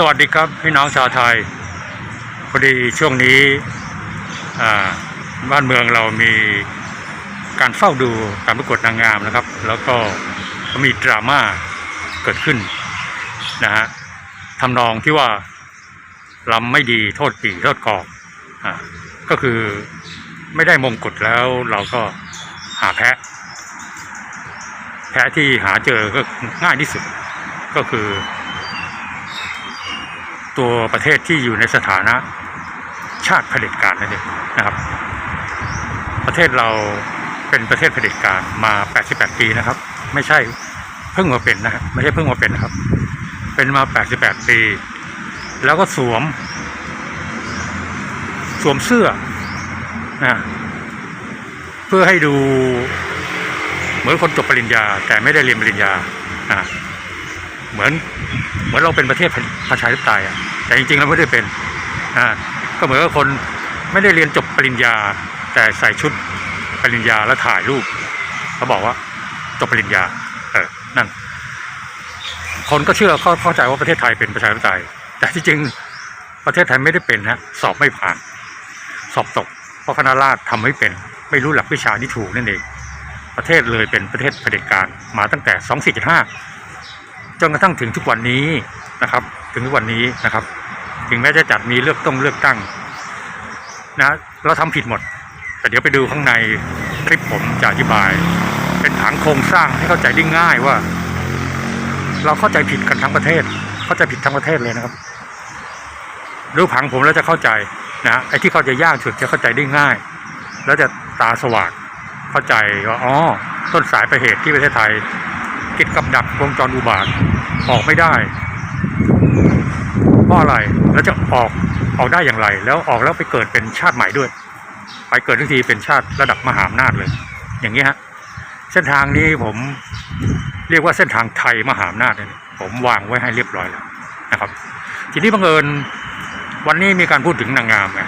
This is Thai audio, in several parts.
สวัสดีครับพี่น้องชาวไทยพอดีช่วงนี้บ้านเมืองเรามีการเฝ้าดูการประกวดนางงามนะครับ แล้วก็มีดราม่าเกิดขึ้นนะฮะทำนองที่ว่าลำไม่ดีโทษปีโทษกอกอ่าก็คือไม่ได้มงกุฎแล้วเราก็หาแพะ แพะที่หาเจอก็ง่ายที่สุดก็คือ ตัวประเทศที่อยู่ในสถานะชาติเผด็จการนั่นเองนะครับ ประเทศเราเป็นประเทศเผด็จการมา 88 ปีนะครับ ไม่ใช่เพิ่งมาเป็นนะครับไม่ใช่เพิ่งมาเป็นนะครับ เป็นมา 88 ปี แล้วก็สวม สวมเสื้อนะเพื่อให้ดูเหมือนคนจบปริญญา แต่ไม่ได้เรียนปริญญานะเหมือน เหมือนเราเป็นประเทศประชาธิปไตยอะแต่จริงๆเราไม่ได้เป็นอ่าก็เหมือนกับคนไม่ได้เรียนจบปริญญา แต่ใส่ชุดปริญญาแล้วถ่ายรูปเขาบอกว่าจบปริญญาเออนั่นคนก็เชื่อเข้าเข้าใจว่าประเทศไทยเป็นประชาธิปไตย แต่ที่จริงประเทศไทยไม่ได้เป็นฮะสอบไม่ผ่าน สอบตก เพราะคณะราษฎรทำไม่เป็น ไม่รู้หลักวิชาที่ถูกนั่นเอง ประเทศเลยเป็นประเทศเผด็จการมาตั้งแต่ 2475 จนกระทั่งถึงทุกวันนี้นะครับ ถึงทุกวันนี้นะครับ ถึงแม้จะจัดมีเลือกต้องเลือกตั้งนะเราทำผิดหมด แต่เดี๋ยวไปดูข้างในคลิปผมจะอธิบาย เป็นผังโครงสร้างให้เข้าใจได้ง่ายว่า เราเข้าใจผิดกันทั้งประเทศ เข้าใจผิดทั้งประเทศเลยนะครับดูผังผมแล้วจะเข้าใจนะไอ้ที่เข้าใจยากสุดจะเข้าใจได้ง่าย แล้วจะตาสว่างเข้าใจว่าอ๋อต้นสายไปลายเหตุที่ประเทศไทย ติดกับดักวงจรอุบาทออกไม่ได้เพราะอะไรแล้วจะออกออกได้อย่างไร แล้วออกแล้วไปเกิดเป็นชาติใหม่ด้วย ไปเกิดทันทีเป็นชาติระดับมหาอำนาจเลย อย่างนี้ฮะเส้นทางนี้ผมเรียกว่าเส้นทางไทยมหาอำนาจเนี่ยผมวางไว้ให้เรียบร้อยแล้วนะครับ ทีนี้บังเอิญวันนี้มีการพูดถึงนางงามไง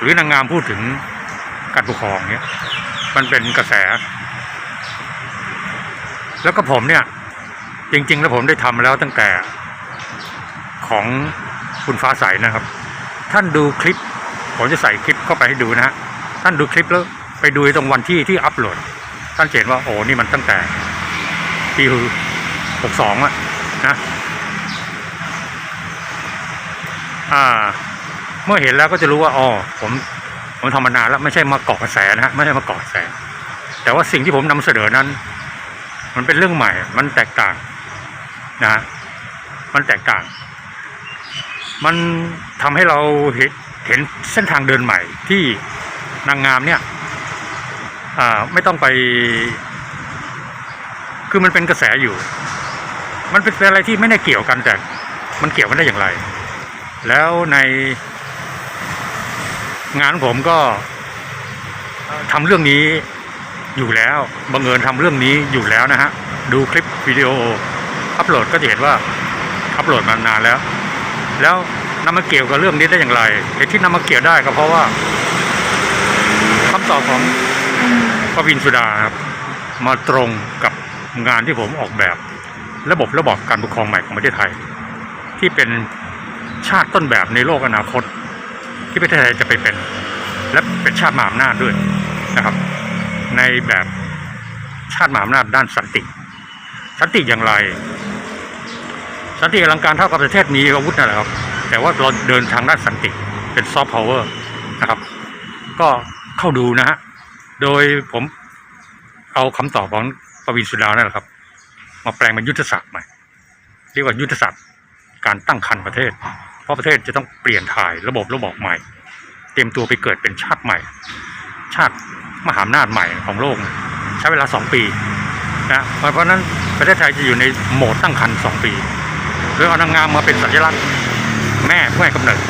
หรือนางงามพูดถึงการปกครองเนี่ยมันเป็นกระแส แล้วก็ผมเนี่ย จริง ๆ แล้วผมได้ทำแล้วตั้งแต่ของคุณฟ้าใสนะครับ ท่านดูคลิป ผมจะใส่คลิปเข้าไปให้ดูนะฮะท่านดูคลิปแล้วไปดูตรงวันที่ที่อัปโหลด ท่านจะเห็นว่าโอ้นี่มันตั้งแต่ปีหกสองอะนะอ่า เมื่อเห็นแล้วก็จะรู้ว่าอ๋อผมผมทำมานานแล้วไม่ใช่มาเกาะกระแสนะฮะไม่ใช่มาเกาะกระแส แต่ว่าสิ่งที่ผมนำเสนอนั้น มันเป็นเรื่องใหม่ มันแตกต่างนะ มันแตกต่าง มันทำให้เราเห็นเห็นเส้นทางเดินใหม่ที่นางงามเนี่ยไม่ต้องไป คือมันเป็นกระแสอยู่ มันเป็นอะไรที่ไม่ได้เกี่ยวกันแต่มันเกี่ยวกันได้อย่างไร แล้วในงานผมก็ทำเรื่องนี้ อยู่แล้วบังเอิญทำเรื่องนี้อยู่แล้วนะฮะดูคลิปวิดีโออัปโหลดก็จะเห็นว่าอัปโหลดมานานแล้ว แล้วนำมาเกี่ยวกับเรื่องนี้ได้อย่างไรเหตุที่นำมาเกี่ยวได้ก็เพราะว่าคำตอบของปวินสุดาครับมาตรงกับงานที่ผมออกแบบ ระบบระบอบการปกครองใหม่ของประเทศไทย ที่เป็นชาติต้นแบบในโลกอนาคต ที่ประเทศไทยจะไปเป็น และเป็นชาติมหาอำนาจด้วยนะครับ ในแบบชาติมหาอำนาจด้านสันติสันติอย่างไร สันติอลังการเท่ากับประเทศมีอาวุธนั่นแหละครับ แต่ว่าเราเดินทางด้านสันติเป็นซอฟต์พาวเวอร์นะครับ ก็เข้าดูนะฮะโดยผมเอาคำตอบของประวินสุดานั่นแหละครับ มาแปลงเป็นยุทธศาสตร์ใหม่เรียกว่ายุทธศาสตร์การตั้งคันประเทศ เพราะประเทศจะต้องเปลี่ยนถ่ายระบบระบบใหม่ เตรียมตัวไปเกิดเป็นชาติใหม่ ชาติ มหาอำนาจใหม่ของโลก ใช้เวลาสองปีนะเพราะฉะนั้นประเทศไทยจะอยู่ในโหมดตั้งคันสองปีโดยเอานางงามมาเป็นสัญลักษณ์แม่ผู้ให้กำเนิด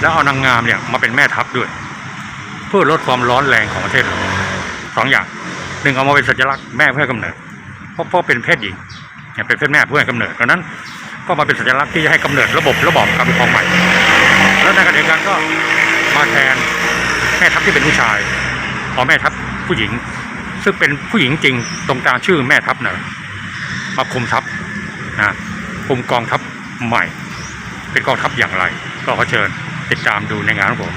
แล้วเอานางงามเนี่ยมาเป็นแม่ทัพด้วย เพื่อลดความร้อนแรงของประเทศสองอย่างหนึ่งเอามาเป็นสัญลักษณ์แม่ผู้ให้กำเนิดเพราะเพราะเป็นเพศหญิงเนี่ยเป็นเพศแม่ผู้ให้กำเนิดดังนั้นก็มาเป็นสัญลักษณ์ที่จะให้กำเนิดระบบระบอบการปกครองใหม่ แล้วในขณะเดียวกันก็มาแทนแม่ทัพที่เป็นผู้ชาย เอาแม่ทัพผู้หญิง ซึ่งเป็นผู้หญิงจริงตรงกลางชื่อแม่ทัพเนะมาคุมทัพนะคุมกองทัพใหม่ เป็นกองทัพอย่างไร ก็ขอเชิญติดตามดูในงานของผม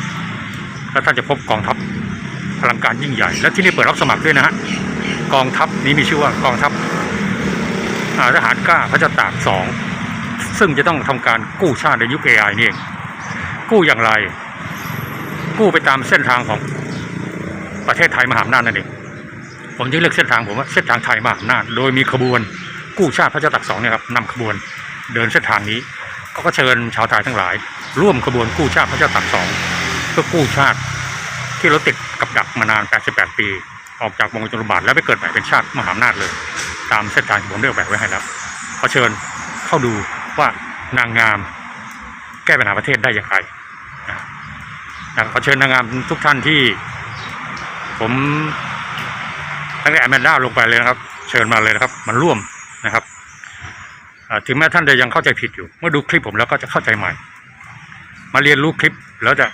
แล้วท่านจะพบกองทัพพลังการยิ่งใหญ่ และที่นี่เปิดรับสมัครด้วยนะฮะกองทัพนี้มีชื่อว่ากองทัพทหารกล้าพระเจ้าตากสองซึ่งจะต้องทำการกู้ชาติในยุค AI นี่เองกู้อย่างไร กู้ไปตามเส้นทางของ ประเทศไทยมหาอำนาจนั่นเองผมจะเลือกเส้นทางผมว่าเส้นทางไทยมหาอำนาจโดยมีขบวนกู้ชาติพระเจ้าตากสองเนี่ยครับนำขบวนเดินเส้นทางนี้ ก็เชิญชาวไทยทั้งหลาย ร่วมขบวนกู้ชาติพระเจ้าตากสองเพื่อกู้ชาติที่เราติดกับดักมานาน 88 ปี ออกจากวงจรบาทแล้วไปเกิดใหม่เป็นชาติมหาอำนาจเลย ตามเส้นทางที่ผมเลือกแบบไว้ให้แล้วขอเชิญเข้าดูว่านางงามแก้ปัญหาประเทศได้อย่างไรนะนะขอเชิญนางงามทุกท่านที่ ผมตั้งแต่แมแมนด้าลงไปเลยนะครับ เชิญมาเลยนะครับ มันร่วมนะครับถึงแม้ท่านจะยังเข้าใจผิดอยู่ เมื่อดูคลิปผมแล้วก็จะเข้าใจใหม่ มาเรียนรู้คลิปแล้วจะ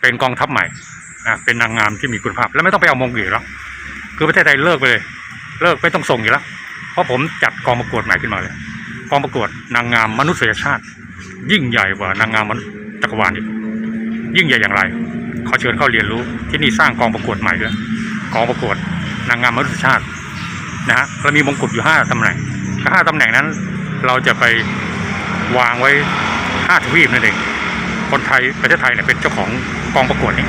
เป็นกองทัพใหม่เป็นนางงามที่มีคุณภาพ แล้วไม่ต้องไปเอามงอีกแล้วคือประเทศไทยเลิกไปเลย เลิกไม่ต้องส่งอีกแล้วเพราะผมจัดกองประกวดใหม่ขึ้นมาเลยกองประกวดนางงามมนุษยชาติ ยิ่งใหญ่กว่านางงามจักรวาลอีกยิ่งใหญ่อย่างไร ขอเชิญเข้าเรียนรู้ที่นี่สร้างกองประกวดใหม่ด้วยกองประกวดนางงามมนุษยชาตินะฮะเรามีมงกุฎอยู่ห้าตำแหน่งห้าตำแหน่งนั้น เราจะไปวางไว้ห้าทวีปนั่นเองคนไทยประเทศไทยเนี่ยเป็นเจ้าของกองประกวดนี้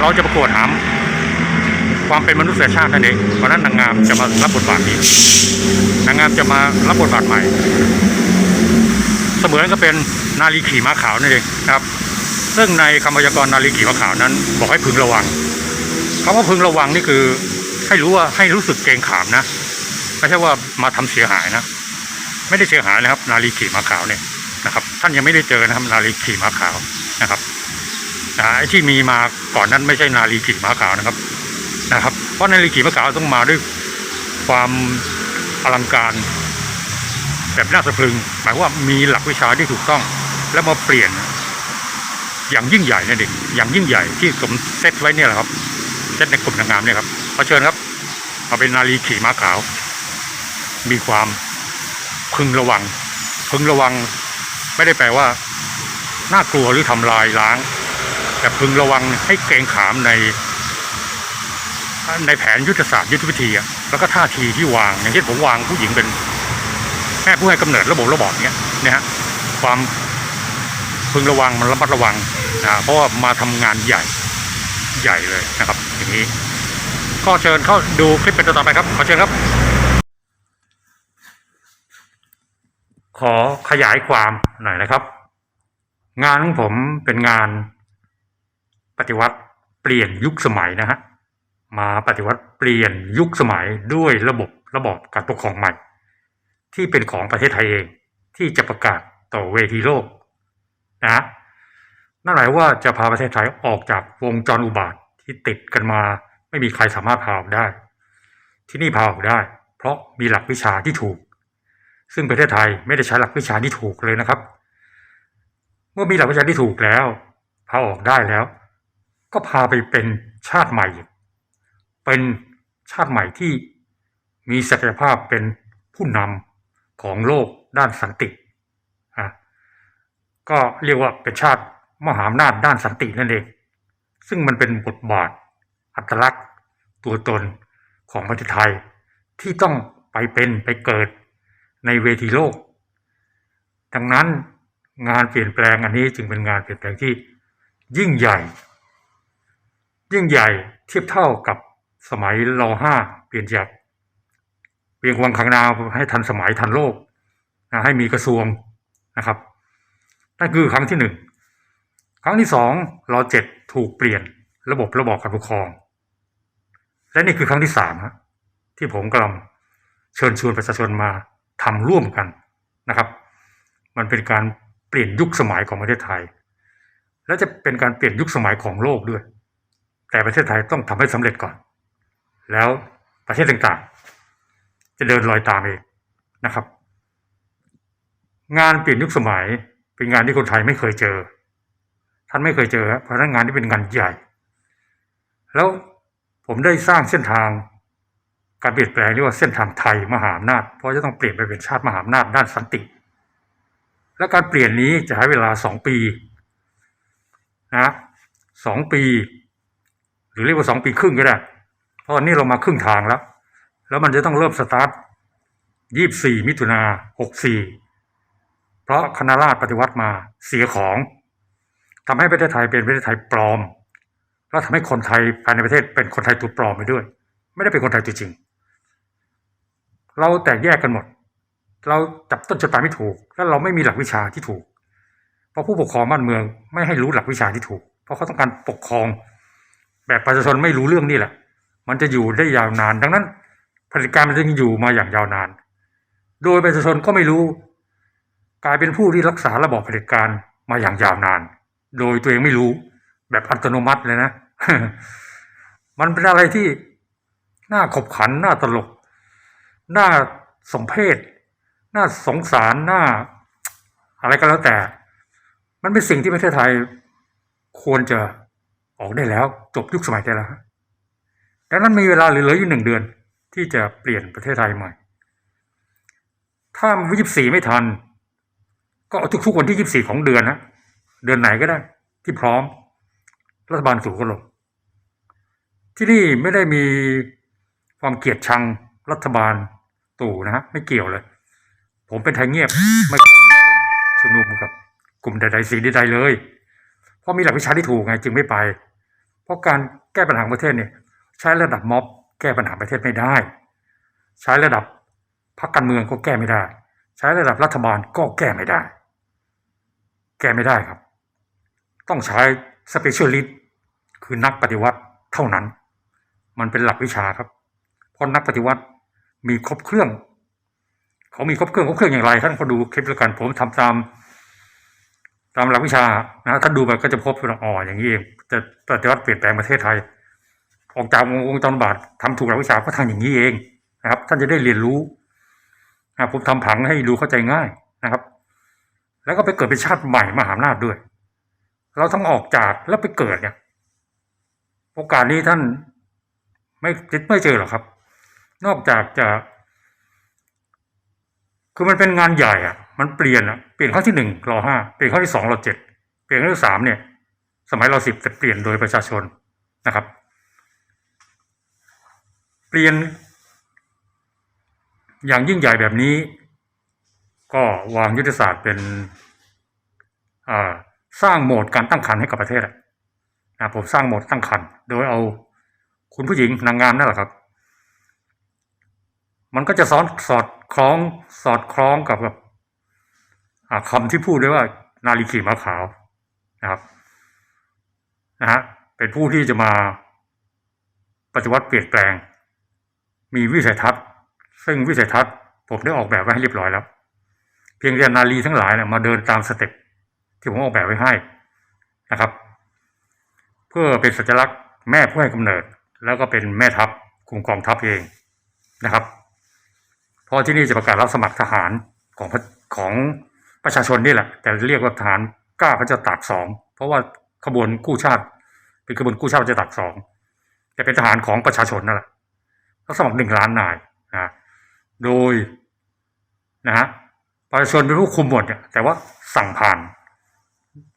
เราจะประกวดหามความเป็นมนุษยชาตินั่นเองเพราะนั้นนางงามจะมารับบทบาทนี้นางงามจะมารับบทบาทใหม่ เสมือนก็เป็นนาลีขี่ม้าขาวนั่นเองครับ ซึ่งในคำพยากรณ์นาลีขี่ม้าขาวนั้น บอกให้พึงระวังคำว่าพึงระวังนี่คือให้รู้ว่าให้รู้สึกเกรงขามนะไม่ใช่ว่ามาทำเสียหายนะ ไม่ได้เสียหายนะครับ นาลีขี่ม้าขาวเนี่ยนะครับ ท่านยังไม่ได้เจอนะครับนาลีขี่ม้าขาวนะครับไอ้ที่มีมาก่อนนั้นไม่ใช่นาลีขี่ม้าขาวนะครับนะครับ เพราะนาลีขี่ม้าขาวต้องมาด้วยความอลังการแบบน่าสะพรึง หมายว่ามีหลักวิชาที่ถูกต้อง แล้วมาเปลี่ยน อย่างยิ่งใหญ่นี่เด็กอย่างยิ่งใหญ่ที่ผมเซตไว้เนี่ยแหละครับเซตในกลุ่มนางงามเนี่ยครับขอเชิญครับมาเป็นนาลีขี่ม้าขาว มีความพึงระวัง พึงระวังไม่ได้แปลว่าน่ากลัวหรือทำลายล้าง แต่พึงระวังให้เกรงขามใน ในแผนยุทธศาสตร์ยุทธวิธีอะแล้วก็ท่าทีที่วาง อย่างเช่นผมวางผู้หญิงเป็นแม่ผู้ให้กำเนิดระบบระบอบเนี้ยนะฮะความพึงระวังมันระมัดระวัง นะเพราะว่ามาทำงานใหญ่ใหญ่เลยนะครับ อย่างนี้ก็เชิญเข้าดูคลิปเป็นตัวต่อไปครับ ขอเชิญครับ ขอขยายความหน่อยนะครับ งานของผมเป็นงานปฏิวัติเปลี่ยนยุคสมัยนะฮะมาปฏิวัติเปลี่ยนยุคสมัยด้วยระบบระบอบการปกครองใหม่ ที่เป็นของประเทศไทยเองที่จะประกาศต่อเวทีโลกนะ นั่นหมายว่าจะพาประเทศไทยออกจากวงจรอุบาทที่ติดกันมา ไม่มีใครสามารถพาออกได้ ที่นี่พาออกได้ เพราะมีหลักวิชาที่ถูก ซึ่งประเทศไทยไม่ได้ใช้หลักวิชาที่ถูกเลยนะครับ เมื่อมีหลักวิชาที่ถูกแล้ว พาออกได้แล้ว ก็พาไปเป็นชาติใหม่ เป็นชาติใหม่ที่มีศักยภาพเป็นผู้นำของโลกด้านสันติอะก็เรียกว่าเป็นชาติ มหาอำนาจด้านสันตินั่นเอง ซึ่งมันเป็นบทบาท อัตลักษณ์ ตัวตนของประเทศไทย ที่ต้องไปเป็นไปเกิดในเวทีโลก ดังนั้นงานเปลี่ยนแปลงอันนี้จึงเป็นงานเปลี่ยนแปลงที่ยิ่งใหญ่ ยิ่งใหญ่เทียบเท่ากับสมัยรห้าเปลี่ยนจากเปลี่ยนวังขังนาวให้ทันสมัยทันโลกนะให้มีกระทรวงนะครับนั่นคือครั้งที่หนึ่ง ครั้งที่สองรอเจ็ดถูกเปลี่ยนระบบระบอบการปกครอง และนี่คือครั้งที่สามฮะที่ผมกำลังเชิญชวนประชาชนมาทำร่วมกันนะครับ มันเป็นการเปลี่ยนยุคสมัยของประเทศไทย และจะเป็นการเปลี่ยนยุคสมัยของโลกด้วย แต่ประเทศไทยต้องทำให้สำเร็จก่อน แล้วประเทศต่างๆ จะเดินรอยตามเองนะครับ งานเปลี่ยนยุคสมัยเป็นงานที่คนไทยไม่เคยเจอ ท่านไม่เคยเจอครับเพราะนั้นงานนี้เป็นงานใหญ่ แล้วผมได้สร้างเส้นทางการเปลี่ยนแปลงเรียกว่าเส้นทางไทยมหาอำนาจ เพราะจะต้องเปลี่ยนไปเป็นชาติมหาอำนาจด้านสันติ และการเปลี่ยนนี้จะใช้เวลาสองปีนะสองปี หรือเรียกว่าสองปีครึ่งก็ได้ เพราะนี้เรามาครึ่งทางแล้ว แล้วมันจะต้องเริ่มสตาร์ทยี่สี่มิถุนาหกสี่เพราะคณะราษฎรปฏิวัติมาเสียของ ทำให้ประเทศไทยเป็นประเทศไทยปลอม แล้วทำให้คนไทยภายในประเทศเป็นคนไทยตัวปลอมไปด้วย ไม่ได้เป็นคนไทยตัวจริง เราแตกแยกกันหมด เราจับต้นชะตายไม่ถูก แล้วเราไม่มีหลักวิชาที่ถูก เพราะผู้ปกครองบ้านเมืองไม่ให้รู้หลักวิชาที่ถูก เพราะเขาต้องการปกครอง แบบประชาชนไม่รู้เรื่องนี่แหละ มันจะอยู่ได้ยาวนาน ดังนั้นผลิตการมันจึงอยู่มาอย่างยาวนาน โดยประชาชนก็ไม่รู้ กลายเป็นผู้ที่รักษาระบอบเผด็จการมาอย่างยาวนาน โดยตัวเองไม่รู้แบบอัตโนมัติเลยนะ มันเป็นอะไรที่น่าขบขันน่าตลก น่าสมเพชน่าสงสารน่า อะไรก็แล้วแต่ มันเป็นสิ่งที่ประเทศไทยควรจะออกได้แล้ว จบยุคสมัยได้แล้วดังนั้นมีเวลาเหลืออยู่หนึ่งเดือน ที่จะเปลี่ยนประเทศไทยใหม่ ถ้าวันที่สี่ไม่ทัน ก็ทุกๆวันที่ยี่สี่ของเดือนนะ เดือนไหนก็ได้ ที่พร้อม รัฐบาลสู่ก็ลงที่นี่ไม่ได้มีความเกลียดชังรัฐบาลตู่นะฮะไม่เกี่ยวเลย ผมเป็นไทยเงียบไม่เคยร่วชุมนุมกับ กลุ่มใดๆสีใดๆเลย เพราะมีหลักวิชาที่ถูกไงจึงไม่ไป เพราะการแก้ปัญหาประเทศเนี่ย ใช้ระดับม็อบแก้ปัญหาประเทศไม่ได้ ใช้ระดับพรรคการเมืองก็แก้ไม่ได้ ใช้ระดับรัฐบาลก็แก้ไม่ได้ แก้ไม่ได้ครับ ต้องใช้สเปเชียลิสต์คือนักปฏิวัติเท่านั้น มันเป็นหลักวิชาครับ เพราะนักปฏิวัติมีครบเครื่อง เขามีครบเครื่องครบเครื่องอย่างไร ท่านก็ดูคลิปแล้วกันผมทำตาม ตามหลักวิชานะท่านดูไปก็จะพบว่าอ๋ออย่างนี้เองจะปฏิวัติเปลี่ยนแปลงประเทศไทย ออกจากวงจรบาททำถูกหลักวิชาก็ทำอย่างนี้เองนะครับ ท่านจะได้เรียนรู้นะผมทำผังให้ดูเข้าใจง่ายนะครับ แล้วก็ไปเกิดเป็นชาติใหม่มหาอำนาจด้วย เราต้องออกจากแล้วไปเกิดเนี่ยโอกาสนี้ท่าน ไม่คิดไม่เจอหรอกครับ นอกจากจะ คือมันเป็นงานใหญ่อะมันเปลี่ยนอะเปลี่ยนครั้งที่หนึ่งรอห้าเปลี่ยนครั้งที่สองรอเจ็ดเปลี่ยนครั้งที่สามเนี่ย สมัยเรอสิบจะเปลี่ยนโดยประชาชนนะครับ เปลี่ยน อย่างยิ่งใหญ่แบบนี้ ก็วางยุทธศาสตร์เป็น อ่า สร้างโหมดการตั้งครรภ์ให้กับประเทศอะนะผมสร้างโหมดตั้งครรภ์โดยเอาคุณผู้หญิงนางงามนั่นแหละครับ มันก็จะซ้อนสอดคล้องสอดคล้องกับกับอ่าคำที่พูดด้วยว่า นาลีขี่ม้าขาวนะครับนะฮะเป็นผู้ที่จะมาปฏิวัติเปลี่ยนแปลง มีวิสัยทัศน์ ซึ่งวิสัยทัศน์ ผมได้ออกแบบไว้ให้เรียบร้อยแล้ว เพียงแต่นาลีทั้งหลายเนี่ยมาเดินตามสเต็ป ที่ผมออกแบบไว้ให้นะครับ เพื่อเป็นสัญลักษณ์แม่ผู้ให้กำเนิด แล้วก็เป็นแม่ทัพคุมกองทัพเองนะครับเพราะที่นี่จะประกาศรับสมัครทหารของของประชาชนนี่แหละ แต่เรียกว่าทหารกล้าพระเจ้าตากสองเพราะว่าขบวนกู้ชาติ เป็นขบวนกู้ชาติพระเจ้าตากสองแต่เป็นทหารของประชาชนนั่นแหละรับสมัครหนึ่งล้านนายนะโดยนะฮะประชาชนเป็นผู้คุมหมดเนี่ยแต่ว่าสั่งผ่าน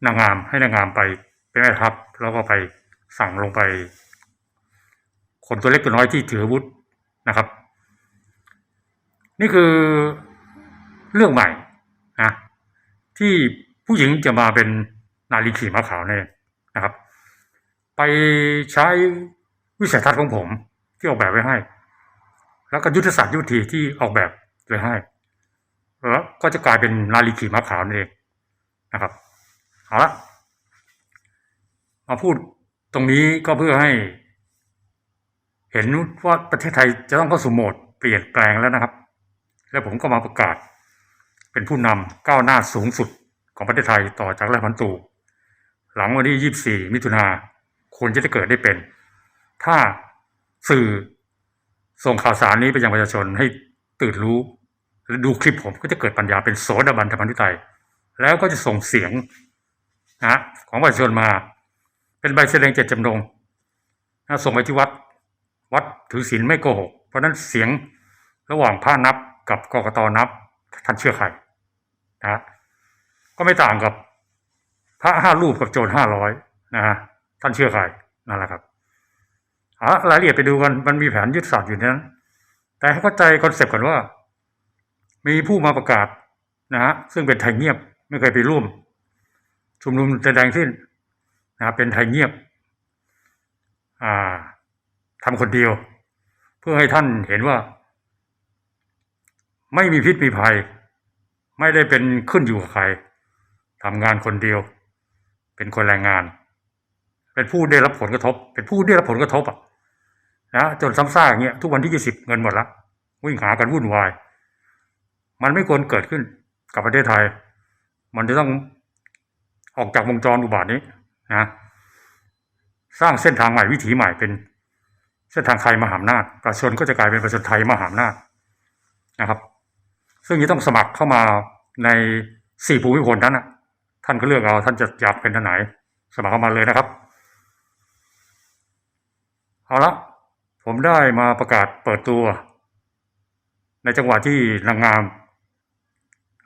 นางงามให้นางงามไปเป็นแม่ทัพแล้วก็ไปสั่งลงไป คนตัวเล็กตัวน้อยที่ถืออาวุธนะครับ นี่คือเรื่องใหม่นะที่ผู้หญิงจะมาเป็นนาลีขี่ม้าขาวเนี่ยนะครับ ไปใช้วิสัยทัศน์ของผมที่ออกแบบไว้ให้ แล้วก็ยุทธศาสตร์ยุทธีที่ออกแบบไว้ให้ แล้วก็จะกลายเป็นนาลีขี่ม้าขาวนั่เองนะครับ เอาละมาพูดตรงนี้ก็เพื่อให้ เห็นว่าประเทศไทยจะต้องเข้าสู่โหมดเปลี่ยนแปลงแล้วนะครับ แล้วผมก็มาประกาศ เป็นผู้นำก้าวหน้าสูงสุดของประเทศไทยต่อจากรัฐบาลตู่หลังวันที่ 24 มิถุนาควรจะได้เกิดได้เป็น ถ้าสื่อส่งข่าวสารนี้ไปยังประชาชนให้ตื่นรู้และดูคลิปผมก็จะเกิดปัญญาเป็นโสดาบันธรรมนิไตยแล้วก็จะส่งเสียง นะของประชาชนมา เป็นใบแสดงเจตจำนงนะส่งไปที่วัด วัดถือศีลไม่โกหก เพราะนั้นเสียงระหว่างพระนับกับกกตนับท่านเชื่อใครนะก็ไม่ต่างกับพระห้ารูปกับโจรห้าร้อยนะฮะท่านเชื่อใครนั่นแหละครับอาละรายละเอียดไปดูกันมันมีแผนยุทธศาสตร์อยู่นั้น แต่ให้เข้าใจคอนเซปต์ก่อนว่า มีผู้มาประกาศนะฮะซึ่งเป็นไทยเงียบไม่เคยไปร่วม ชุมนุมแสดงสิ้นนะครับ เป็นไทยเงียบอ่าทำคนเดียว เพื่อให้ท่านเห็นว่า ไม่มีพิษมีภัย ไม่ได้เป็นขึ้นอยู่กับใครทำงานคนเดียว เป็นคนแรงงาน เป็นผู้ได้รับผลกระทบ เป็นผู้ได้รับผลกระทบอะนะจนซ้ำซากอย่างเงี้ยทุกวันที่ยี่สิบเงินหมดละวิ่งหากันวุ่นวาย มันไม่ควรเกิดขึ้นกับประเทศไทย มันจะต้อง ออกจากวงจรอุบาทนี้นะสร้างเส้นทางใหม่วิถีใหม่เป็นเส้นทางไทยมหาอำนาจประชาชนก็จะกลายเป็นประชาชนไทยมหาอำนาจนะครับ ซึ่งจะต้องสมัครเข้ามาในสี่ภูมิพลนั้นนะท่านก็เลือกเอาท่านจะอยากเป็นท่านไหนสมัครเข้ามาเลยนะครับ เอาละผมได้มาประกาศเปิดตัว ในจังหวะที่นางงาม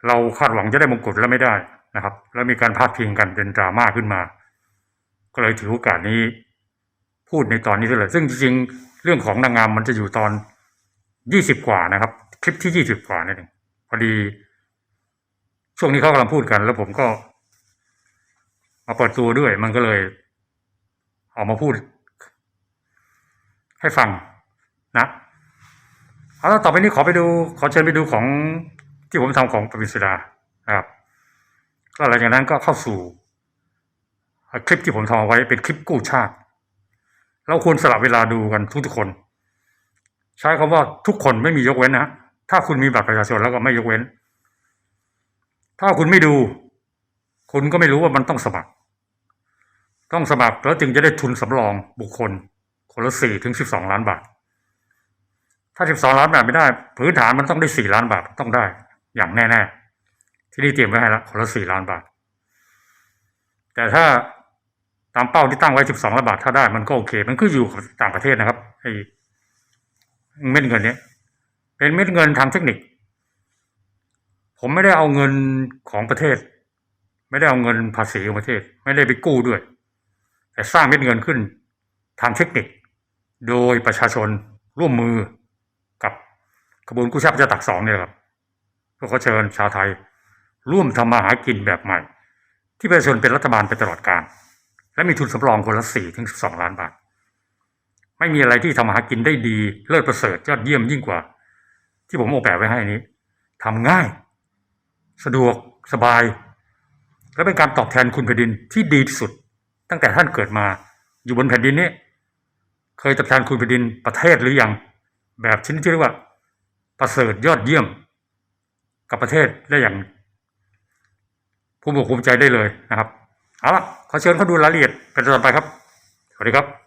เราคาดหวังจะได้มงกุฎแล้วไม่ได้ นะครับ แล้วมีการพาดพิงกันเป็นดราม่าขึ้นมา ก็เลยถือโอกาสนี้ พูดในตอนนี้เลยซึ่งจริงๆเรื่องของนางงามมันจะอยู่ตอนยี่สิบกว่านะครับ คลิปที่ยี่สิบกว่านั่นเองพอดี ช่วงนี้เขากำลังพูดกัน แล้วผมก็มาเปิดตัวด้วย มันก็เลยออกมาพูด ให้ฟังนะเอาแล้วต่อไปนี้ขอไปดู ขอเชิญไปดูของที่ผมทำของปวินสุดานะครับ ก็หลังจากนั้นก็เข้าสู่คลิปที่ผมทำเอาไว้เป็นคลิปกู้ชาติ เราควรสลับเวลาดูกันทุกๆคน ใช้คำว่าทุกคนไม่มียกเว้นนะถ้าคุณมีบัตรประชาชนแล้วก็ไม่ยกเว้น ถ้าคุณไม่ดู คุณก็ไม่รู้ว่ามันต้องสมัคร ต้องสมัครแล้วจึงจะได้ทุนสำรองบุคคล คนละสี่ถึงสิบสองล้านบาท ถ้าสิบสองล้านบาทไม่ได้ พื้นฐานมันต้องได้สี่ล้านบาทต้องได้ อย่างแน่ๆ ที่นี่เตรียมไว้ให้แล้วคนละสี่ล้านบาท แต่ถ้าตามเป้าที่ตั้งไว้12ล้านบาทถ้าได้มันก็โอเค มันก็อยู่กับต่างประเทศนะครับไอ้เม็ดเงินเนี้ยเป็นเม็ดเงินทางเทคนิค ผมไม่ได้เอาเงินของประเทศ ไม่ได้เอาเงินภาษีของประเทศ ไม่ได้ไปกู้ด้วย แต่สร้างเม็ดเงินขึ้นทางเทคนิค โดยประชาชนร่วมมือกับกระบวนกู้ชาติประชาตักสองเนี่ยครับเพื่อขอเชิญชาวไทย ร่วมทำมาหากินแบบใหม่ ที่ประชาชนเป็นรัฐบาลไปตลอดกาลและมีทุนสำรองคนละสี่ถึงสองล้านบาท ไม่มีอะไรที่ทำมาหากินได้ดีเลิศประเสริฐยอดเยี่ยมยิ่งกว่า ที่ผมออกแบบไว้ให้นี้ทำง่าย สะดวกสบาย และเป็นการตอบแทนคุณแผ่นดินที่ดีที่สุด ตั้งแต่ท่านเกิดมาอยู่บนแผ่นดินนี้ เคยตอบแทนคุณแผ่นดินประเทศหรือยัง แบบชนิดที่เรียกว่า ประเสริฐยอดเยี่ยม กับประเทศได้อย่าง ภูมิอกภูมิใจได้เลยนะครับ เอาละขอเชิญเขาดูรายละเอียดเป็นตอนไปครับ สวัสดีครับ